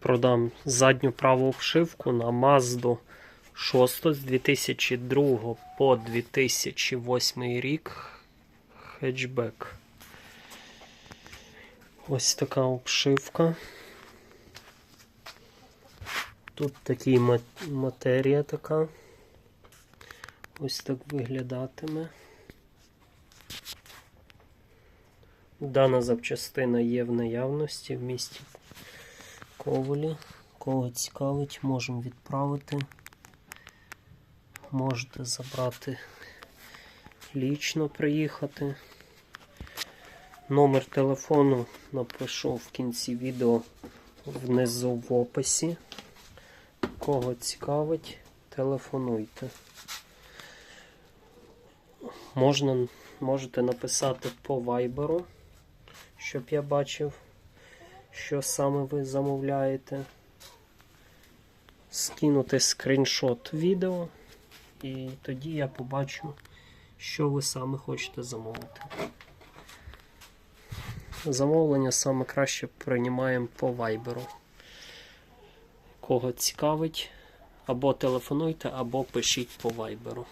Продам задню праву обшивку на Mazda 6 з 2002 по 2008 рік хетчбек. Ось така обшивка. Тут такі матерія така. Ось так виглядатиме. Дана запчастина є в наявності в місті Ковалі. Кого цікавить, можемо відправити. Можете забрати лічно приїхати. Номер телефону напишу в кінці відео внизу в описі. Кого цікавить, телефонуйте. Можна, можете написати по вайберу, щоб я бачив, що саме ви замовляєте. Скинути скріншот відео, і тоді я побачу, що ви саме хочете замовити. Замовлення саме краще приймаємо по вайберу. Кого цікавить, або телефонуйте, або пишіть по вайберу.